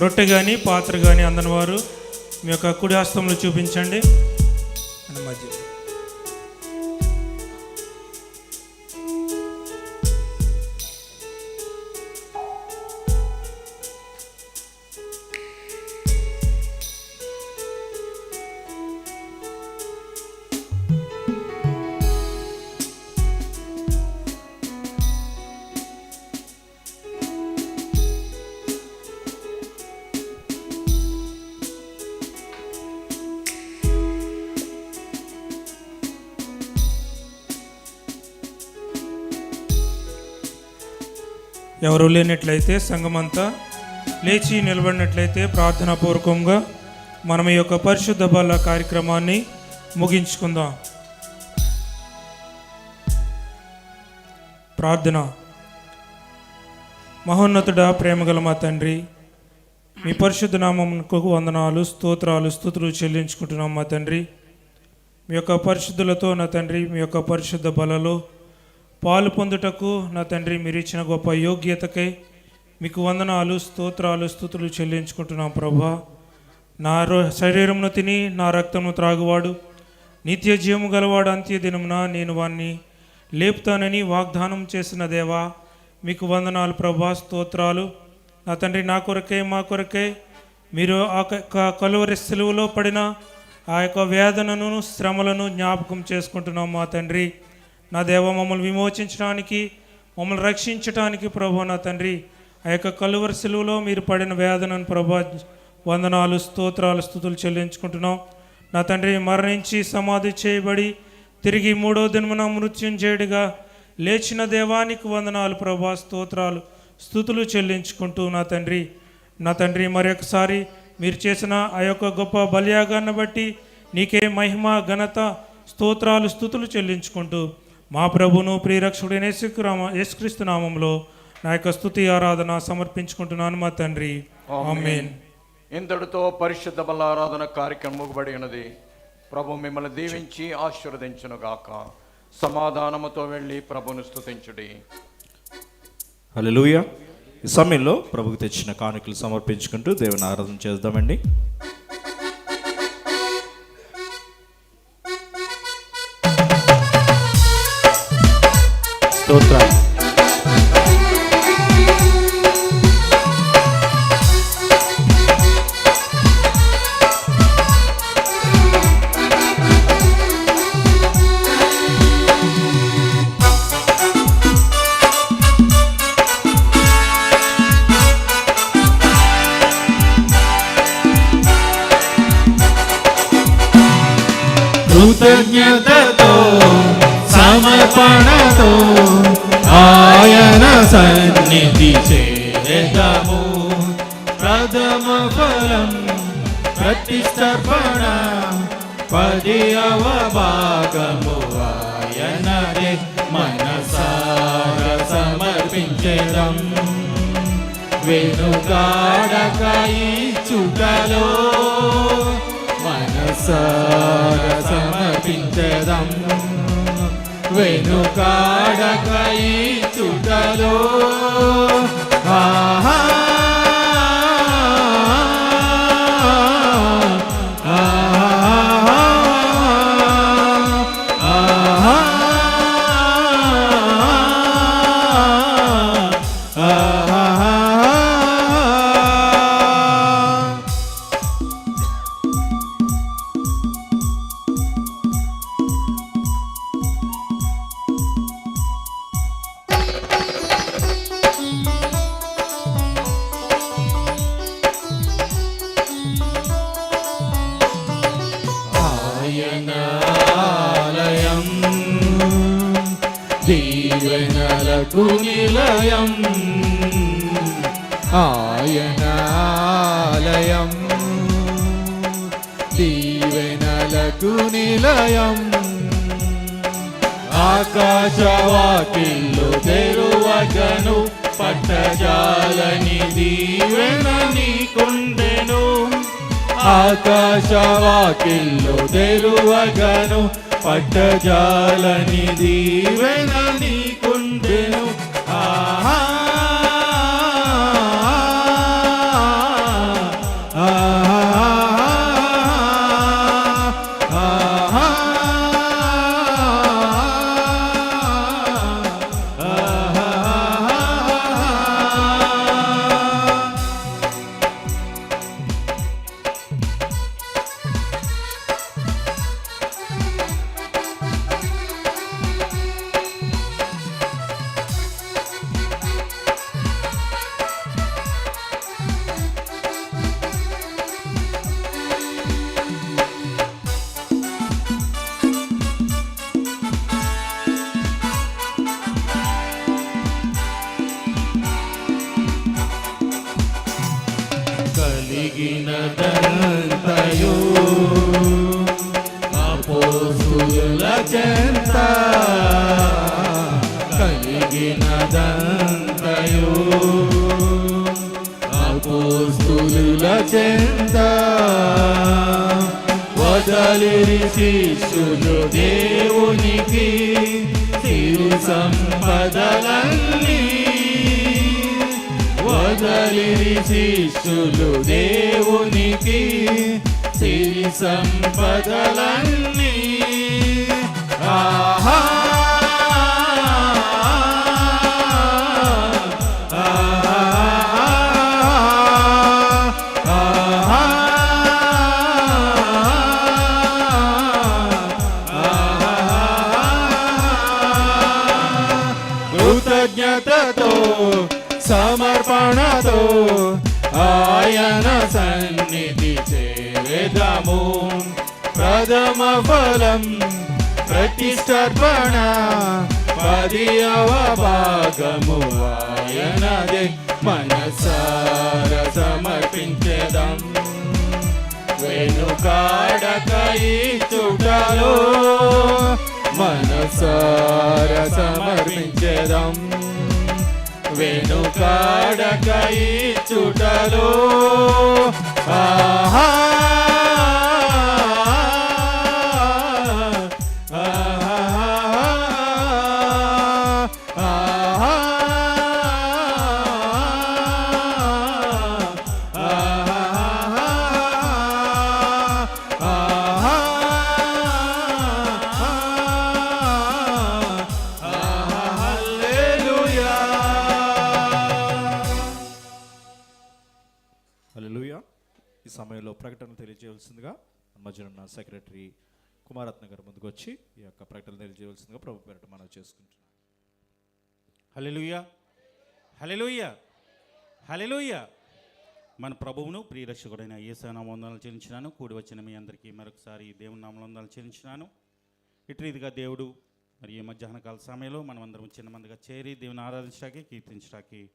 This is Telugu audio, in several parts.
రొట్టె కానీ పాత్ర కానీ అందని వారు మీ యొక్క కుడి హస్తంలో చూపించండి. మధ్య ఎవరు లేనట్లయితే సంఘమంతా లేచి నిలబడినట్లయితే ప్రార్థనాపూర్వకంగా మనం ఈ యొక్క పరిశుద్ధ బల కార్యక్రమాన్ని ముగించుకుందాం. ప్రార్థన. మహోన్నతుడ ప్రేమగల మా తండ్రి మీ పరిశుద్ధ నామంకు వందనాలు స్తోత్రాలు స్థుతులు చెల్లించుకుంటున్నాం మా తండ్రి. మీ యొక్క పరిశుద్ధులతో నా తండ్రి మీ యొక్క పరిశుద్ధ బలలో పాలు పొందుటకు నా తండ్రి మీరు ఇచ్చిన గొప్ప యోగ్యతకై మీకు వందనాలు స్తోత్రాలు స్థుతులు చెల్లించుకుంటున్నాం ప్రభా. నా రో- శరీరమును తిని నా రక్తమును త్రాగువాడు. నిత్య జీవము గలవాడు అంత్య దినమున నేను వాణ్ణి లేపుతానని వాగ్దానం చేసిన దేవా మీకు వందనాలు ప్రభా స్తోత్రాలు. నా తండ్రి నా కొరకే మా కొరకే. మీరు ఆ యొక్క కలువరి సెలువులో పడిన ఆ యొక్క వేదనను శ్రమలను జ్ఞాపకం చేసుకుంటున్నాం మా తండ్రి. నా దేవ మమ్మల్ని విమోచించడానికి మమ్మల్ని రక్షించడానికి ప్రభు నా తండ్రి. ఆ యొక్క కలువరి సెలువులో మీరు పడిన వేదనను ప్రభా వందనాలు స్తోత్రాలు స్థుతులు చెల్లించుకుంటున్నాం. నా తండ్రి మరణించి సమాధి చేయబడి తిరిగి మూడో దినమున మృత్యుంజయుడిగా లేచిన దేవానికి వందనాలు ప్రభా స్తోత్రాలు స్థుతులు చెల్లించుకుంటూ నా తండ్రి. నా తండ్రి మరొకసారి మీరు చేసిన ఆ యొక్క గొప్ప బలియాగాన్ని బట్టి నీకే మహిమ ఘనత స్తోత్రాలు స్థుతులు చెల్లించుకుంటూ మా ప్రభును ప్రియరక్షకుడైన యేసుక్రామ యేసుక్రీస్తు నామంలో నా యొక్క స్తుతి ఆరాధన సమర్పించుకుంటున్నాను మా తండ్రి. ఆమేన్. ఇంతటితో పరిశుద్ధ బలారాధన కార్యక్రమం ముగుబడి ఉన్నది. ప్రభు మిమ్మల్ని దీవించి ఆశీర్వదించును గాక. సమాధానముతో వెళ్ళి ప్రభును స్తుతించుడి. హల్లెలూయా. ఈ సమయంలో ప్రభుకు తెచ్చిన కానుకలు సమర్పించుకుంటూ దేవుని ఆరాధన చేద్దామండి. స్తోత్రం కృతజ్ఞతతో సమర్పణతో సన్నిధి చేరదము. ప్రథమ ఫలం ప్రతిష్టర్పణ. పది అవభాగము ఆయనరే మనసార సమర్పించడం వెనుకాడక చుటలో మనసార సమర్పించదం. వెనుకాడక చుటలో ఆహా. ఆకాశవాకిల్లు తెరువగను పట్టజాలని దీవెన నీకుండెను. ఆహా. కలిగినదంతయు అపోస్తుల చెంత కలిగినదంతయు అపోస్తుల చెంత వదలిరి శిష్యులు దేవునికి తిరు సంపదలన్నీ వదలిరి శిష్యులు దేవునికి సిరి సంపదలన్నీ ఆహా కృతజ్ఞతతో సమర్పణతో ఆయన సన్నిధి చేవేదము ప్రథమ ఫలం ప్రతిష్టర్పణ పదియవ భాగము ఆయనదే. మనసార సమర్పించేదం. వెనుకాడక ఈ చుటలో మనసార సమర్పించేదం. వెనుకాడక ఈ చుటలో. ఆహా. ప్రకటన ప్రభు పేరట మనం చేసుకుంటున్నాం హలెలుయ హలెలుయ హలెలుయ మన ప్రభువును ప్రియరక్షకుడైన ఏసానా వందనాలు చెల్లించినాను. కూడి వచ్చిన మీ అందరికీ మరొకసారి దేవుని నామందనాలు చెల్లించినాను. ఇటు రీతిగా దేవుడు మరి ఈ మధ్యాహ్న కాల సమయంలో మనం అందరం చిన్న మందిగా చేరి దేవుని ఆరాధించడానికి కీర్తించడానికి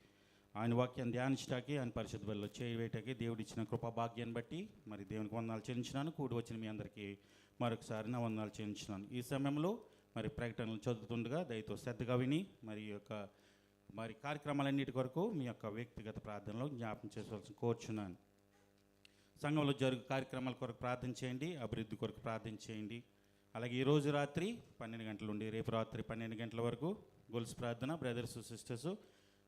ఆయన వాక్యాన్ని ధ్యానించడానికి ఆయన పరిశుద్ధ బలిలో చేయవేయటానికి దేవుడు ఇచ్చిన కృపా భాగ్యాన్ని బట్టి మరి దేవునికి వందనాలు చెల్లించినాను. కూడి వచ్చిన మీ అందరికీ మరొకసారి నా వందనాలు చెల్లించినాను. ఈ సమయంలో మరి ప్రకటనలు చదువుతుండగా దయతో శ్రద్ధగా విని మరి యొక్క మరి కార్యక్రమాలన్నిటి కొరకు మీ యొక్క వ్యక్తిగత ప్రార్థనలో జ్ఞాపం చేసుకోవాల్సి కోరుచున్నాను. సంఘంలో జరుగు కార్యక్రమాల కొరకు ప్రార్థన చేయండి అభివృద్ధి కొరకు ప్రార్థన చేయండి. అలాగే ఈ రోజు రాత్రి పన్నెండు గంటల నుండి రేపు రాత్రి పన్నెండు గంటల వరకు గొలుసు ప్రార్థన బ్రదర్స్ సిస్టర్స్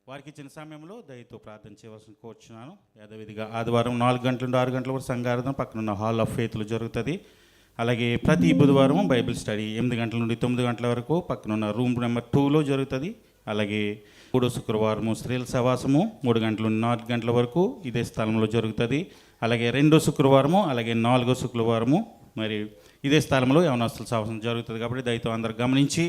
వారికి ఇచ్చిన సమయంలో దయతో ప్రార్థన చేయవలసిన కోరుచున్నాను. యథావిధిగా ఆదివారం నాలుగు గంటల నుండి ఆరు గంటల వరకు సంఘార్థం పక్కన ఉన్న హాల్ ఆఫ్ ఫేత్లో జరుగుతుంది. అలాగే ప్రతి బుధవారం బైబిల్ స్టడీ ఎనిమిది గంటల నుండి తొమ్మిది గంటల వరకు పక్కన ఉన్న రూమ్ నెంబర్ టూలో జరుగుతుంది. అలాగే మూడో శుక్రవారము స్త్రీల సవాసము మూడు గంటల నుండి నాలుగు గంటల వరకు ఇదే స్థలంలో జరుగుతుంది. అలాగే రెండో శుక్రవారము అలాగే నాలుగో శుక్రవారము మరి ఇదే స్థలంలో యవనాస్తుల సవాసం జరుగుతుంది. కాబట్టి దయతో అందరు గమనించి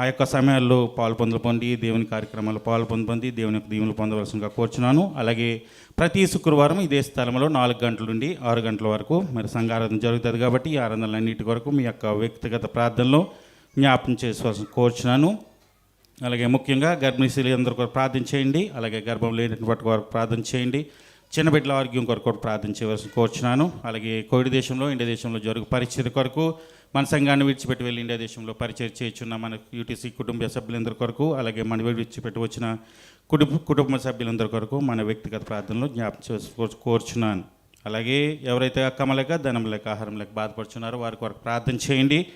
ఆ యొక్క సమయాల్లో పాలు పొందలు పొంది దేవుని కార్యక్రమాలు పాలు పొంది పొంది దేవుని యొక్క దీవులు పొందవలసిందిగా కోరుచున్నాను. అలాగే ప్రతి శుక్రవారం ఇదే స్థలంలో నాలుగు గంటల నుండి ఆరు గంటల వరకు మరి సంఘారాధన జరుగుతుంది కాబట్టి ఈ ఆరాధనలన్నిటి వరకు మీ యొక్క వ్యక్తిగత ప్రార్థనలో జ్ఞాపకం చేసుకోవాల్సిన కోరుచున్నాను. అలాగే ముఖ్యంగా గర్భిణీ స్త్రీలు కూడా ప్రార్థన చేయండి. అలాగే గర్భం లేనటువంటి వరకు ప్రార్థన చేయండి. చిన్న బిడ్డల ఆరోగ్యం కొరకు ప్రార్థన చేయవలసి కోరుచున్నాను అలాగే కోవిడ్ దేశంలో ఇండియా దేశంలో జరుగు పరిచయ కొరకు మన సంఘాన్ని విడిచిపెట్టి వెళ్ళి ఇండియా దేశంలో పరిచయం చేయుచున్న మన యూటీసీ కుటుంబ సభ్యులందరి కొరకు అలాగే మన విడిచిపెట్టి వచ్చిన కుటుంబ కుటుంబ సభ్యులందరి కొరకు మన వ్యక్తిగత ప్రార్థనలో జ్ఞాపకం కోరుచున్నాను అలాగే ఎవరైతే అక్కమలేక ధనం లేక ఆహారం లేక బాధపడుచున్నారో వారి కొరకు ప్రార్థన చేయండి.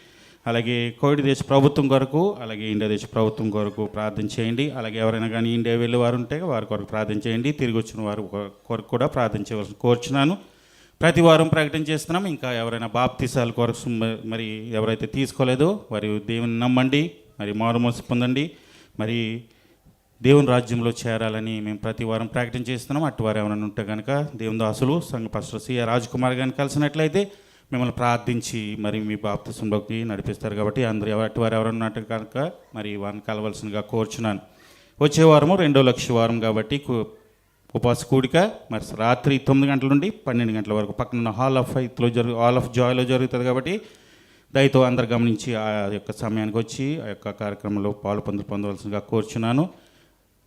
అలాగే కోవిడ్ దేశ ప్రభుత్వం కొరకు అలాగే ఇండియా దేశ ప్రభుత్వం కొరకు ప్రార్థన చేయండి. అలాగే ఎవరైనా కానీ ఇండియా వెళ్ళే వారు ఉంటే వారి కొరకు ప్రార్థన చేయండి. తిరిగి వచ్చిన వారు కొరకు కూడా ప్రార్థన చేయవలసి కోరుచున్నాను. ప్రతి వారం ప్రకటన చేస్తున్నాం. ఇంకా ఎవరైనా బాప్తీసాల కొరకు మరి ఎవరైతే తీసుకోలేదో వారి దేవుని నమ్మండి. మరి మారుమోసి పొందండి. మరి దేవుని రాజ్యంలో చేరాలని మేము ప్రతి వారం ప్రకటన చేస్తున్నాం. అటు వారు ఎవరైనా ఉంటే కనుక దేవుని దాసులు సంఘ పాస్టర్ సిఆర్ రాజ్ కుమార్ గారిని కలిసినట్లయితే మిమ్మల్ని ప్రార్థించి మరి మీ బాప్తిసంలోకి నడిపిస్తారు కాబట్టి అందరూ ఎవరి వారు ఎవరైనా ఉన్నట్టు కనుక మరి వారిని కలవలసిందిగా కోరుచున్నాను. వచ్చే వారము రెండో లక్ష వారం కాబట్టి ఉపవాస కూడిక మరి రాత్రి తొమ్మిది గంటల నుండి పన్నెండు గంటల వరకు పక్కన హాల్ ఆఫ్ ఫైత్లో జరుగు హాల్ ఆఫ్ జాయ్లో జరుగుతుంది కాబట్టి దయతో అందరు గమనించి ఆ యొక్క సమయానికి వచ్చి ఆ యొక్క కార్యక్రమంలో పాలు పొందు పొందవలసిందిగా కోరుచున్నాను.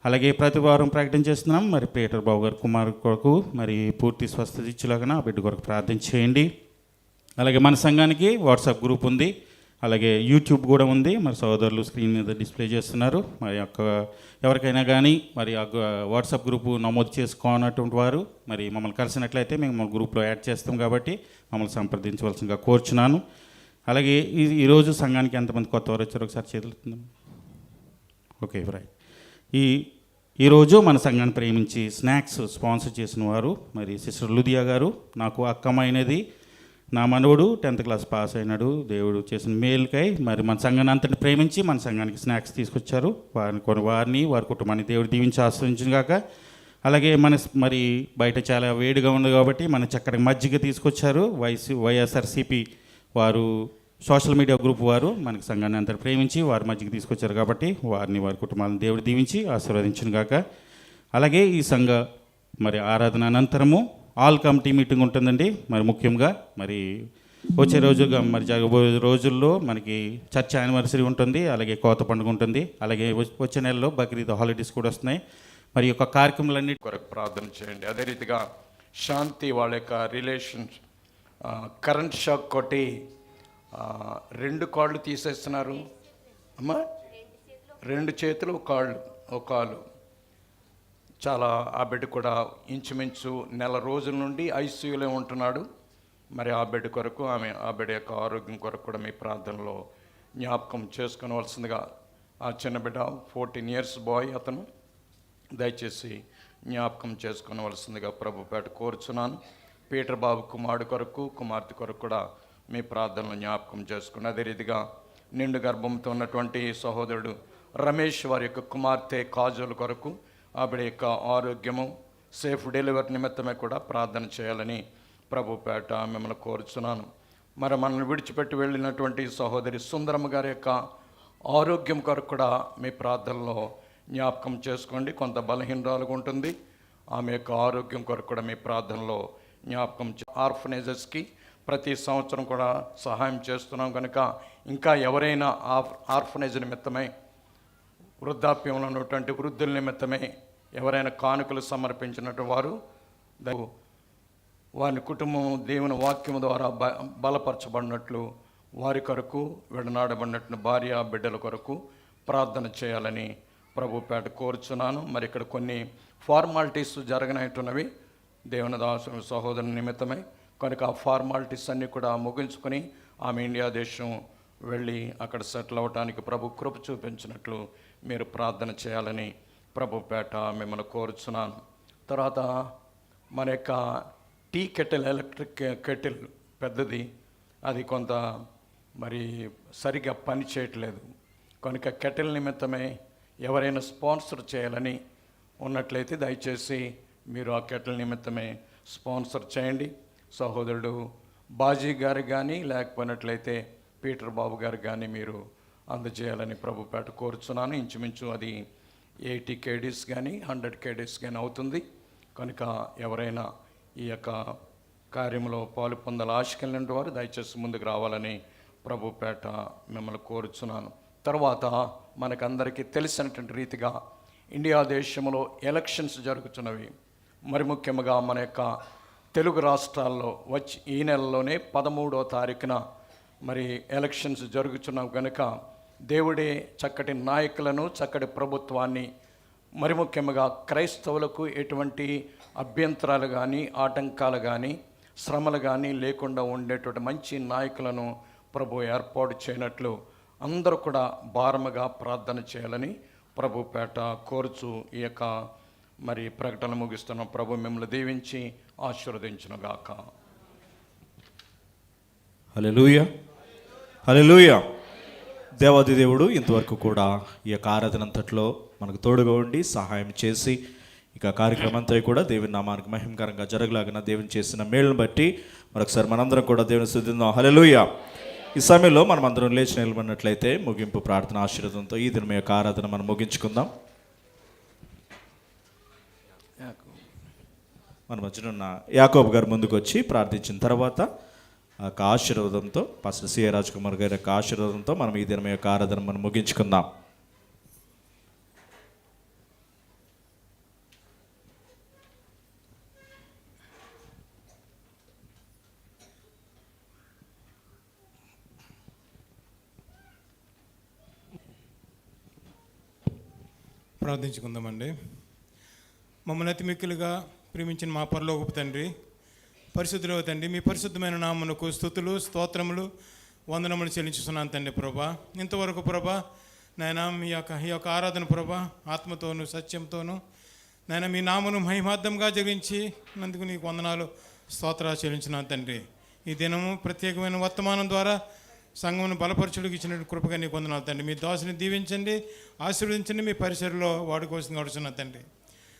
అలాగే ప్రతి వారం ప్రకటన చేస్తున్నాం. మరి పీటర్ బాబు గారు కుమార్ కొరకు మరి పూర్తి స్వస్థత ఇచ్చేలాగా ఆ బిడ్డ కొరకు ప్రార్థన చేయండి. అలాగే మన సంఘానికి వాట్సాప్ గ్రూప్ ఉంది. అలాగే యూట్యూబ్ కూడా ఉంది. మరి సోదరులు స్క్రీన్ మీద డిస్ప్లే చేస్తున్నారు. మరి యొక్క ఎవరికైనా కానీ మరి ఆ వాట్సాప్ గ్రూపు నమోదు చేసుకోనటువంటి వారు మరి మమ్మల్ని కలిసినట్లయితే మేము మన గ్రూప్లో యాడ్ చేస్తాం కాబట్టి మమ్మల్ని సంప్రదించవలసిందిగా కోరుచున్నాను. అలాగే ఈ ఈరోజు సంఘానికి ఎంతమంది కొత్త వారు వచ్చారు ఒకసారి చేతులుతుంది ఓకే రైట్ ఈ ఈరోజు మన సంఘాన్ని ప్రేమించి స్నాక్స్ స్పాన్సర్ చేసిన వారు మరి సిస్టర్ లుదియా గారు నాకు అక్కమైనది నా మనవడు టెన్త్ క్లాస్ పాస్ అయినాడు. దేవుడు చేసిన మేలుకై మరి మన సంఘాన్ని అంతటి ప్రేమించి మన సంఘానికి స్నాక్స్ తీసుకొచ్చారు. వారిని కొన్ని వారిని వారి కుటుంబాన్ని దేవుడు దీవించి ఆశ్రయించిన కాక అలాగే మన మరి బయట చాలా వేడిగా ఉంది కాబట్టి మన చక్కటి మజ్జిగ తీసుకొచ్చారు. వైసీ వైఎస్ఆర్సిపి వారు సోషల్ మీడియా గ్రూప్ వారు మనకి సంఘాన్ని అంతటి ప్రేమించి వారి మజ్జిగ తీసుకొచ్చారు కాబట్టి వారిని వారి కుటుంబాలను దేవుడు దీవించి ఆశీర్వదించిన కాక అలాగే ఈ సంఘ మరి ఆరాధన అనంతరము ఆల్ కమిటీ మీటింగ్ ఉంటుందండి. మరి ముఖ్యంగా మరి వచ్చే రోజుగా మరి జరగబోయే రోజుల్లో మనకి చర్చ్ యానివర్సరీ ఉంటుంది. అలాగే కోత పండుగ ఉంటుంది. అలాగే వచ్చే- నెలలో బక్రీద్ హాలిడేస్ కూడా వస్తున్నాయి. మరి యొక్క కార్యక్రమాలన్నీ కొరకు ప్రార్థన చేయండి. అదే రీతిగా శాంతి వాళ్ళ యొక్క రిలేషన్స్ కరెంట్ షాక్ కొట్టి రెండు కాళ్ళు తీసేస్తున్నారు. అమ్మా రెండు చేతులు ఒక కాళ్ళు ఒక కాలు. చాలా ఆ బిడ్డ కూడా ఇంచుమించు నెల రోజుల నుండి ఐసీయూలో ఉంటున్నాడు. మరి ఆ బిడ్డ కొరకు ఆమె ఆ బిడ్డ యొక్క ఆరోగ్యం కొరకు కూడా మీ ప్రార్థనలో జ్ఞాపకం చేసుకునవలసిందిగా ఆ చిన్న బిడ్డ ఫోర్టీన్ ఇయర్స్ బాయ్ అతను దయచేసి జ్ఞాపకం చేసుకునవలసిందిగా ప్రభుపేట కోరుచున్నాను. పీటర్ బాబు కుమారుడు కొరకు కుమార్తె కొరకు కూడా మీ ప్రార్థనలు జ్ఞాపకం చేసుకుని అదే రీతిగా నిండు గర్భంతో ఉన్నటువంటి సహోదరుడు రమేష్ వారి యొక్క కుమార్తె కాజుల కొరకు ఆవిడ యొక్క ఆరోగ్యము సేఫ్ డెలివరీ నిమిత్తమే కూడా ప్రార్థన చేయాలని ప్రభుపేట మిమ్మల్ని కోరుచున్నాను. మరి మనల్ని విడిచిపెట్టి వెళ్ళినటువంటి సహోదరి సుందరమ్మ గారి యొక్క ఆరోగ్యం కొరకు కూడా మీ ప్రార్థనలో జ్ఞాపకం చేసుకోండి. కొంత బలహీనరాలుగా ఉంటుంది. ఆమె యొక్క ఆరోగ్యం కొరకు కూడా మీ ప్రార్థనలో జ్ఞాపకం ఆర్ఫనైజెస్కి ప్రతి సంవత్సరం కూడా సహాయం చేస్తున్నాం కనుక ఇంకా ఎవరైనా ఆఫ్ ఆర్ఫనైజ్ నిమిత్తమై వృద్ధాప్యంలో ఉన్నటువంటి వృద్ధుల నిమిత్తమే ఎవరైనా కానుకలు సమర్పించినట్టు వారు ద- వారి కుటుంబం దేవుని వాక్యం ద్వారా బ బలపరచబడినట్లు వారి కొరకు విడనాడబడినట్లు భార్య బిడ్డల కొరకు ప్రార్థన చేయాలని ప్రభుపేట కోరుచున్నాను. మరి ఇక్కడ కొన్ని ఫార్మాలిటీస్ జరగనట్టున్నవి దేవుని దాసు సహోదరుని నిమిత్తమై. కనుక ఆ ఫార్మాలిటీస్ అన్నీ కూడా ముగించుకొని ఆమె ఇండియా దేశం వెళ్ళి అక్కడ సెటిల్ అవ్వటానికి ప్రభు కృప చూపించినట్లు మీరు ప్రార్థన చేయాలని ప్రభుపేట మిమ్మల్ని కోరుచున్నాను. తర్వాత మన యొక్క టీ కెటిల్ ఎలక్ట్రిక్ కెటిల్ పెద్దది. అది కొంత మరి సరిగా పని చేయట్లేదు. కనుక కెటిల్ నిమిత్తమే ఎవరైనా స్పాన్సర్ చేయాలని ఉన్నట్లయితే దయచేసి మీరు ఆ కెటిల్ నిమిత్తమే స్పాన్సర్ చేయండి. సహోదరుడు బాజీ గారు కానీ లేకపోయినట్లయితే పీటర్ బాబు గారు కానీ మీరు అందజేయాలని ప్రభుపేట కోరుచున్నాను. ఇంచుమించు అది ఎయిటీ కేడీస్ కానీ హండ్రెడ్ కేడీస్ కానీ అవుతుంది. కనుక ఎవరైనా ఈ యొక్క కార్యంలో పాలు పొందాల ఆశ కలిగిన వారు దయచేసి ముందుకు రావాలని ప్రభుపేట మిమ్మల్ని కోరుచున్నాను. తర్వాత మనకందరికీ తెలిసినటువంటి రీతిగా ఇండియా దేశంలో ఎలక్షన్స్ జరుగుతున్నవి. మరి ముఖ్యంగా మన యొక్క తెలుగు రాష్ట్రాల్లో వచ్చి ఈ నెలలోనే పదమూడో తారీఖున మరి ఎలక్షన్స్ జరుగుతున్నాం కనుక దేవుడే చక్కటి నాయకులను చక్కటి ప్రభుత్వాన్ని మరి ముఖ్యంగా క్రైస్తవులకు ఎటువంటి అభ్యంతరాలు కానీ ఆటంకాలు కానీ శ్రమలు కానీ లేకుండా ఉండేటువంటి మంచి నాయకులను ప్రభు ఏర్పాటు చేయనట్లు అందరూ కూడా భారముగా ప్రార్థన చేయాలని ప్రభు పేట కోరుచు ఈ యొక్క మరి ప్రకటన ముగిస్తున్న. ప్రభు మిమ్మల్ని దీవించి ఆశీర్వదించునుగాక హలెలూయ హలెలూయ దేవాది దేవుడు ఇంతవరకు కూడా ఈ యొక్క ఆరాధన అంతట్లో మనకు తోడుగా ఉండి సహాయం చేసి ఇక కార్యక్రమం అంతా కూడా దేవుని నామానికి మహిమకరంగా జరగలాగిన దేవుని చేసిన మేళ్ళను బట్టి మరొకసారి మనందరం కూడా దేవుని శుద్ధిందాం హలెలూయ ఈ సమయంలో మనం అందరం లేచి నిలబడినట్లయితే ముగింపు ప్రార్థన ఆశీర్వాదంతో ఈ దినం యొక్క ఆరాధన మనం ముగించుకుందాం. మన మధ్యన ఉన్న యాకోబ్ గారు ముందుకు వచ్చి ప్రార్థించిన తర్వాత యొక్క ఆశీర్వాదంతో పాస్టర్ సిఏ రాజ్ కుమార్ గారి యొక్క ఆశీర్వాదంతో మనం ఈ దినం యొక్క ఆరాధన మనం ముగించుకుందాం. ప్రార్థించుకుందామండి. మమ్మల్ని అతి మిక్కులుగా ప్రేమించిన మా పరలోకపు తండ్రి పరిశుద్ధులవ తండ్రి మీ పరిశుద్ధమైన నామునకు స్థుతులు స్తోత్రములు వందనములు చెల్లించుతున్నాను తండ్రి ప్రభా. ఇంతవరకు ప్రభా నాయన మీ యొక్క ఈ యొక్క ఆరాధన ప్రభా ఆత్మతోను సత్యంతోను నాయన మీ నామను మహిమార్థంగా జరిగించి నందుకు నీకు వందనాలు స్తోత్రాలు చెల్లించున్నాను తండ్రి. ఈ దినము ప్రత్యేకమైన వర్తమానం ద్వారా సంఘమును బలపరచుడికి ఇచ్చిన కృపగా నీకు వందనాలు తండ్రి. మీ దోశని దీవించండి ఆశీర్వదించండి మీ పరిసరలో వాడుకోవాల్సింది గడుచున్నా తండ్రి.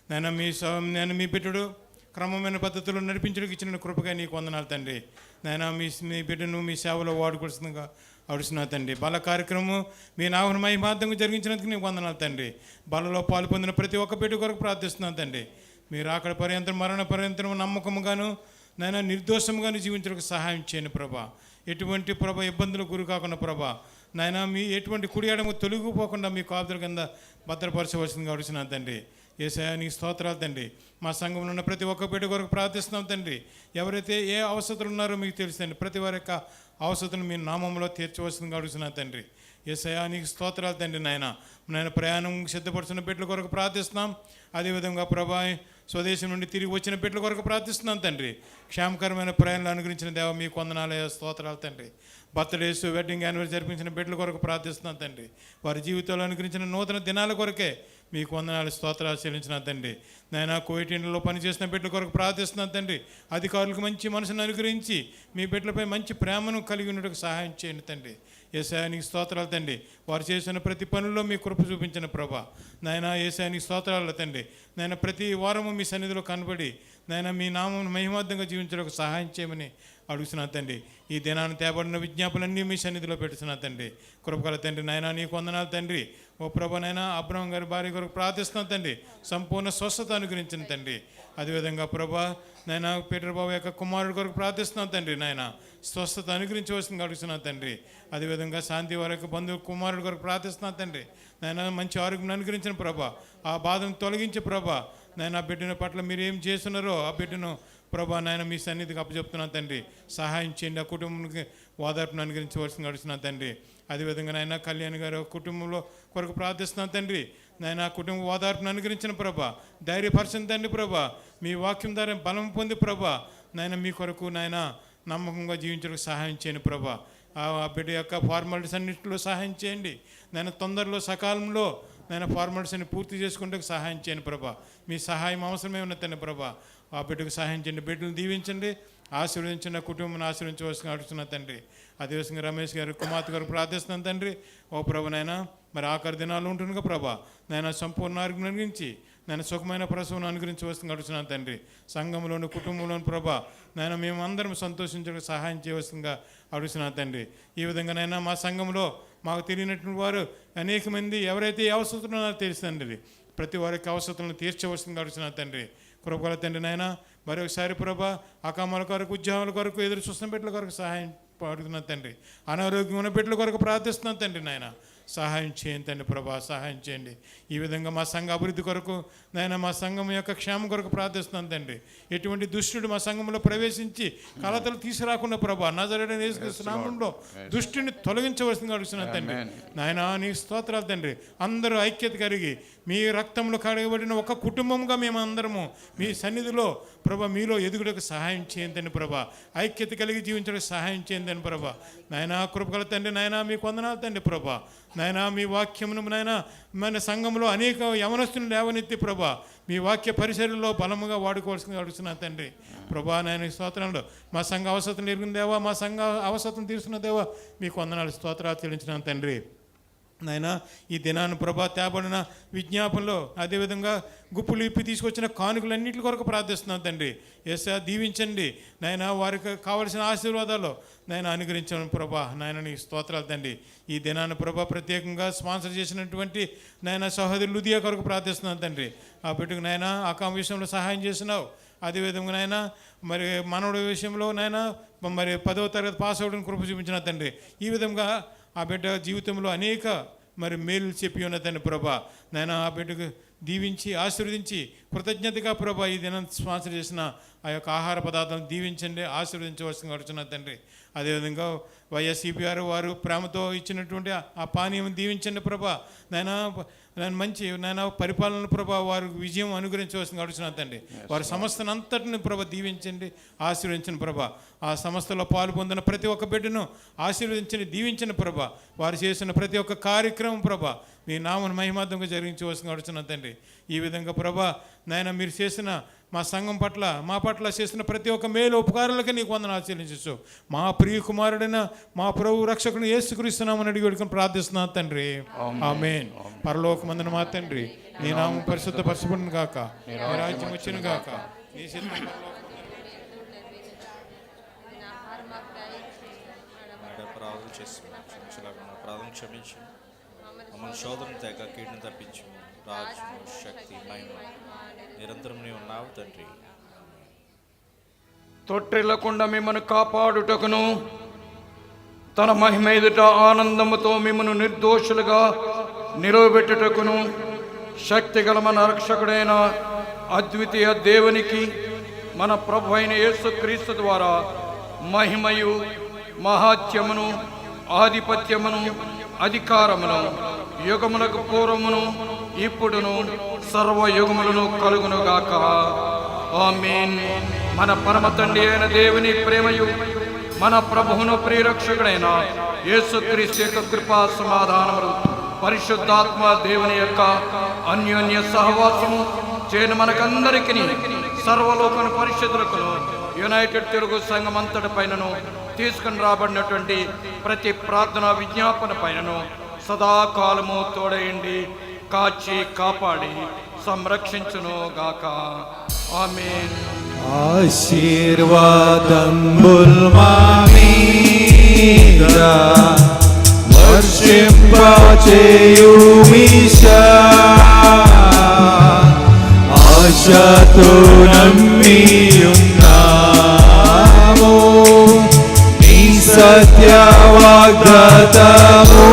నేను మీ స- నేను మీ బిడ్డడు క్రమమైన పద్ధతిలో నడిపించడానికి ఇచ్చిన కృపగా నీకు వందనాలు తండ్రి. నాయన మీ మీ బిడ్డను మీ సేవలో వాడుకోవాల్సిందిగా అడుస్తున్నా తండ్రి. బల కార్యక్రమం మీ నామను మహిమార్థంగా జరిగించినందుకు నీకు వందనాలు తండ్రి. బలలో పాలు పొందిన ప్రతి ఒక్క బిడ్డ కొరకు ప్రార్థిస్తున్నాను తండ్రి. మీరు అక్కడ పర్యంతరం మరణ పర్యంతరం నమ్మకముగాను నాయన నిర్దోషముగాను జీవించడానికి సహాయం చేయండి ప్రభా. ఎటువంటి ప్రభ ఇబ్బందులకు గురి కాకుండా ప్రభా. నాయన మీ ఎటువంటి కుడి ఎడము తొలగిపోకుండా మీ కాపుదల కింద భద్రపరచవలసిందిగా అడుగుతున్నాను తండ్రి. ఏసయా నీ స్తోత్రాలు తండ్రి. మా సంఘంలో ఉన్న ప్రతి ఒక్క బిడ్డ కొరకు ప్రార్థిస్తున్నాం తండ్రి. ఎవరైతే ఏ అవసరాలు ఉన్నారో మీకు తెలుసండి ప్రతి వారి యొక్క అవసరతను మీ నామంలో తీర్చవలసిందిగా అడుగుతున్నాను తండ్రి. ఏసయా నీకు స్తోత్రాలు తండ్రి నాయన. నేను ప్రయాణం సిద్ధపడుతున్న బిడ్డల కొరకు ప్రార్థిస్తున్నాం. అదేవిధంగా ప్రభా స్వదేశం నుండి తిరిగి వచ్చిన బిడ్డల కొరకు ప్రార్థిస్తున్నాను తండ్రి. క్షేమకరమైన ప్రయాణాలు అనుగ్రహించిన దేవ మీ కొందనాలయ స్తోత్రాలు తండ్రి. బర్త్డేస్ వెడ్డింగ్ యానివర్సరీ జరిపించిన బిడ్డల కొరకు ప్రార్థిస్తున్నాను తండ్రి. వారి జీవితంలో అనుగ్రహించిన నూతన దినాల కొరకే మీకు వందనాలు స్తోత్రాలు చెల్లించిన తండ్రి. నేను కోవిటీన్లో పనిచేసిన బిడ్డల కొరకు ప్రార్థిస్తున్నాను తండ్రి. అధికారులకు మంచి మనసును అనుగ్రహించి మీ బిడ్డలపై మంచి ప్రేమను కలిగి ఉండటకు సహాయం చేయండి తండ్రి. ఏసాయానికి స్తోత్రాలు తండి వారు చేసిన ప్రతి పనుల్లో మీ కృప చూపించిన ప్రభా. నాయన ఏసాయానికి స్తోత్రాలు తండి నాయన ప్రతి వారము మీ సన్నిధిలో కనబడి నాయన మీ నామం మహిమార్థంగా జీవించడానికి సహాయం చేయమని అడుగుతున్నా తండ్రి. ఈ దినాన్ని తేబడిన విజ్ఞాపనన్నీ మీ సన్నిధిలో పెడుతున్నా తండ్రి. కృపగల తండ్రి నాయన నీకు వందనాలు తండ్రి. ఓ ప్రభ నాయన అబ్రహం గారి భార్య కొరకు ప్రార్థిస్తున్నా తండ్రి. సంపూర్ణ స్వస్థత అనుగ్రహించిన తండ్రి. అదేవిధంగా ప్రభా నాయన పీటర్ బాబు యొక్క కుమారుడు కొరకు ప్రార్థిస్తున్నాను తండ్రి నాయన. స్వస్థత అనుగ్రహించవలసింది అడుగుతున్నాను తండ్రి. అదేవిధంగా శాంతి వారి యొక్క బంధువు కుమారుడు కొరకు ప్రార్థిస్తున్నాను తండ్రి. నాయన మంచి ఆరోగ్యం అనుగ్రహించిన ప్రభా. ఆ బాధను తొలగించే ప్రభా. నాయన ఆ బిడ్డను పట్ల మీరు ఏం చేస్తున్నారో ఆ బిడ్డను ప్రభా నాయన మీ సన్నిధికి అప్పచెప్తున్నాను తండ్రి. సహాయం చేయండి ఆ కుటుంబానికి ఓదార్పును అనుగ్రహించవలసింది అడుగుతున్నాను తండ్రి. అదేవిధంగా నాయన కళ్యాణ్ గారు కుటుంబంలో కొరకు ప్రార్థిస్తున్నాను తండ్రి. నాయన కుటుంబ ఓదార్పును అనుగ్రహించిన ప్రభా. ధైర్యపరచని తండ్రి ప్రభా. మీ వాక్యం ద్వారా బలం పొంది ప్రభా. నాయన మీ కొరకు నాయన నమ్మకంగా జీవించడానికి సహాయం చేయండి ప్రభా. ఆ బిడ్డ యొక్క ఫార్మాలిటీస్ అన్నింటిలో సహాయం చేయండి. నేను తొందరలో సకాలంలో నేను ఫార్మాలిటీస్ అన్ని పూర్తి చేసుకుంటే సహాయం చేయండి ప్రభా. మీ సహాయం అవసరమే ఉన్నదండి ప్రభా. ఆ బిడ్డకు సహాయం చేయండి. బిడ్డను దీవించండి. ఆశీర్వదించిన కుటుంబాన్ని ఆశీర్వించవలసిన అడుగుతున్న తండ్రి. అదేవిధంగా రమేష్ గారు కుమార్తె గారు ప్రార్థిస్తున్నాను తండ్రి. ఓ ప్రభునైనా నాయన మరి ఆఖరి దినాలు ఉంటుందిగా ప్రభా. నాయన సంపూర్ణ ఆరోగ్యం అనుగ్రహించి నేను సుఖమైన ప్రసవం అనుగ్రహించి వస్తుంది అడుగుతున్నాను తండ్రి. సంఘంలోని కుటుంబంలోని ప్రభా నేను మేమందరం సంతోషించడానికి సహాయం చేయవలసిందిగా అడుగుతున్నాను తండ్రి. ఈ విధంగా నైనా మా సంఘంలో మాకు తెలియనటువంటి వారు అనేక మంది ఎవరైతే అవసరతున్నారో తెలుసు ఉన్నారో ప్రతి వారికి అవసరతలను తీర్చవలసిందిగా అడుగుతున్నాను తండ్రి. కృపగల తండ్రి నాయన మరొకసారి ప్రభా అకామాల కొరకు ఉద్యోగాల కొరకు ఎదురు చూస్తున్న బిడ్డల కొరకు సహాయం అడుగుతున్నాను తండ్రి. అనారోగ్యం ఉన్న బిడ్డల కొరకు ప్రార్థిస్తున్నాను తండ్రి నాయన సహాయం చేయండి తండ్రి ప్రభా సహాయం చేయండి. ఈ విధంగా మా సంఘ అభివృద్ధి కొరకు నాయన మా సంఘం యొక్క క్షేమం కొరకు ప్రార్థిస్తున్నాను తండ్రి. ఎటువంటి దుష్టుడు మా సంఘంలో ప్రవేశించి కలతలు తీసుకురాకుండా ప్రభా నజరడని నామంలో దుష్టుని తొలగించవలసిందిగా అడుగుతున్నాను తండ్రి. నాయన నీ స్తోత్రాలు తండ్రి. అందరూ ఐక్యత కలిగి మీ రక్తంలో కడగబడిన ఒక కుటుంబంగా మేము అందరము మీ సన్నిధిలో ప్రభా మీలో ఎదుగుటకు సహాయం చేయండి ప్రభా. ఐక్యత కలిగి జీవించడానికి సహాయం చేయండి ప్రభా. నాయనా కృపగల తండ్రి నాయనా మీకు వందనాలు తండ్రి ప్రభా. నాయనా మీ వాక్యమును నాయనా మన సంఘంలో అనేక యవనస్తులు లేవనెత్తి ప్రభా మీ వాక్య పరిసరంలో బలముగా వాడుకోవాల్సింది అడుగుతున్నా తండ్రి. ప్రభా నాయన స్తోత్రంలో మా సంఘ అవసరం ఎరిగిన దేవా మా సంఘ అవసరం తీరుస్తున్న దేవా మీకు వందనాలు స్తోత్రాలు చెల్లించిన తండ్రి. నాయన ఈ దినాన్ని ప్రభా తేబడిన విజ్ఞాపనలో అదేవిధంగా గుప్పులు ఇప్పి తీసుకొచ్చిన కానుకలన్నింటి కొరకు ప్రార్థిస్తున్నాను తండ్రి. ఎస్ఆ దీవించండి. నాయన వారికి కావలసిన ఆశీర్వాదాలు నాయన అనుగ్రహించండి ప్రభా నాయన నీ స్తోత్రాలు తండ్రి. ఈ దినాన్ని ప్రభా ప్రత్యేకంగా స్పాన్సర్ చేసినటువంటి నాయన సహోదరు లుదియా కొరకు ప్రార్థిస్తున్నాను తండ్రి. ఆ బిడ్డకు నాయన ఆ విషయంలో సహాయం చేసినావు. అదేవిధంగా నాయన మరి మనవుడి విషయంలో నాయన మరి పదవ తరగతి పాస్ అవ్వడానికి కృప చూపించిన తండ్రి. ఈ విధంగా ఆ బిడ్డ జీవితంలో అనేక మరి మేలు చెప్పి ఉన్న ప్రభా. నేను ఆ బిడ్డకు దీవించి ఆశీర్వదించి కృతజ్ఞతగా ప్రభా ఈ దినం స్పాన్సర్ చేసిన ఆ యొక్క ఆహార పదార్థం దీవించండి ఆశీర్వదించవలసిందిగా అడుగుతున్న తండ్రి. అదేవిధంగా వైఎస్ఈపీఆర్ వారు ప్రేమతో ఇచ్చినటువంటి ఆ పానీయం దీవించండి ప్రభా. నాయన నేను మంచి నేను పరిపాలన ప్రభా వారికి విజయం అనుగ్రహించవలసింది అడుగుతున్నాను తండ్రి. వారి సంస్థను అంతటిని ప్రభ దీవించండి ఆశీర్వదించిన ప్రభ. ఆ సంస్థలో పాలు పొందిన ప్రతి ఒక్క బిడ్డను ఆశీర్వదించండి దీవించిన ప్రభ. వారు చేసిన ప్రతి ఒక్క కార్యక్రమం ప్రభ మీ నామను మహిమార్థంగా జరిగించవలసింది అడుగుతున్నాను తండ్రి. ఈ విధంగా ప్రభా నాయన మీరు చేసిన మా సంఘం పట్ల మా పట్ల చేసిన ప్రతి ఒక్క మేలు ఉపకారాలకి నీకు వందనాలు చెల్లించచ్చు మా ప్రియ కుమారుడైన మా ప్రభు రక్షకుని ఏసుక్రీస్తున్నామని అడిగి వేడుకొని ప్రార్థిస్తున్నాను తండ్రి. ఆమేన్. పరలోకమందున మా తండ్రి. నీ నామం పరిశుద్ధ పరచబడిన గాక. నీ రాజ్యం వచ్చిన గాక. నీ చిత్తం ప్రార్థన మమ్మల్ని శోధన తెగ కీడుని తప్పించు. రాజు శక్తి మహిమ. నిరంతరం నీ ఉన్నావు తండ్రి. తొట్టిల్లకుండా మిమ్మల్ని కాపాడుటకును తన మహిమ ఎదుట ఆనందముతో మిమ్మను నిర్దోషులుగా నిలవబెట్టుటకును శక్తిగల మన రక్షకుడైన అద్వితీయ దేవునికి మన ప్రభు అయిన యేసుక్రీస్తు ద్వారా మహిమయు మహాత్యమును ఆధిపత్యమును అధికారమును యుగములకు పూర్వమును ఇప్పుడును సర్వయుగములను కలుగునుగాక. గాక మన పరమ తండ్రి అయిన దేవుని ప్రేమయు మన ప్రభువును ప్రియరక్షకుడైన యేసుక్రీస్తు యొక్క కృపా సమాధానములు పరిశుద్ధాత్మ దేవుని యొక్క అన్యోన్య సహవాసము చేయని మనకందరికీ సర్వలోకను పరిశుద్ధులకు యునైటెడ్ తెలుగు సంఘం అంతటి పైనను తీసుకుని రాబడినటువంటి ప్రతి ప్రార్థన విజ్ఞాపన పైనను సదాకాలము తోడయండి కాచి కాపాడి సంరక్షించును గాక. ఆమె ఆశీర్వాదంబుల్ మా మీద వర్షింపచేయుమిషా ఆశతో నమ్మియున్నాము. సత్య వాగ్దతము